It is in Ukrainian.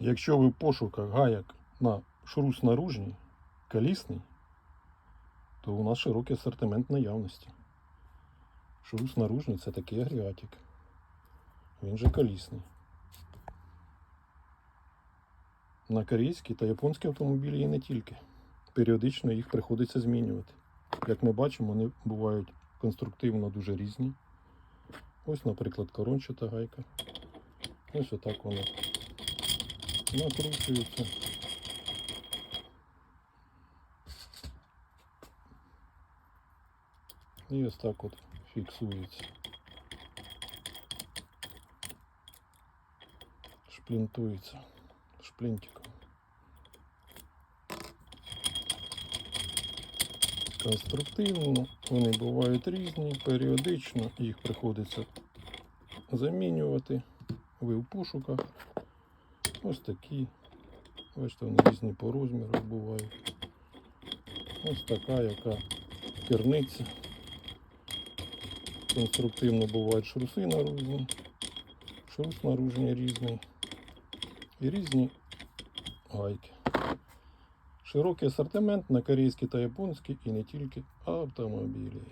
Якщо ви в пошуках гаяк на шрус наружній, колісний, то у нас широкий асортимент наявності. Шрус наружний це такий агрегатик. Він же колісний. На корейські та японські автомобілі і не тільки. Періодично їх приходиться змінювати. Як ми бачимо, вони бувають конструктивно дуже різні. Ось, наприклад, корончата гайка. Ось отак вона накручується. І ось так от фіксується. Шплінтується шплінтиком. Конструктивно, вони бувають різні, періодично їх приходиться замінювати. Ви в пошуках. Ось такі. Бачите, вони різні по розміру бувають. Ось така, яка керниця. Конструктивно бувають шруси наружні. Шрус наружний різний. І різні гайки. Широкий асортимент на корейські та японські і не тільки автомобілі.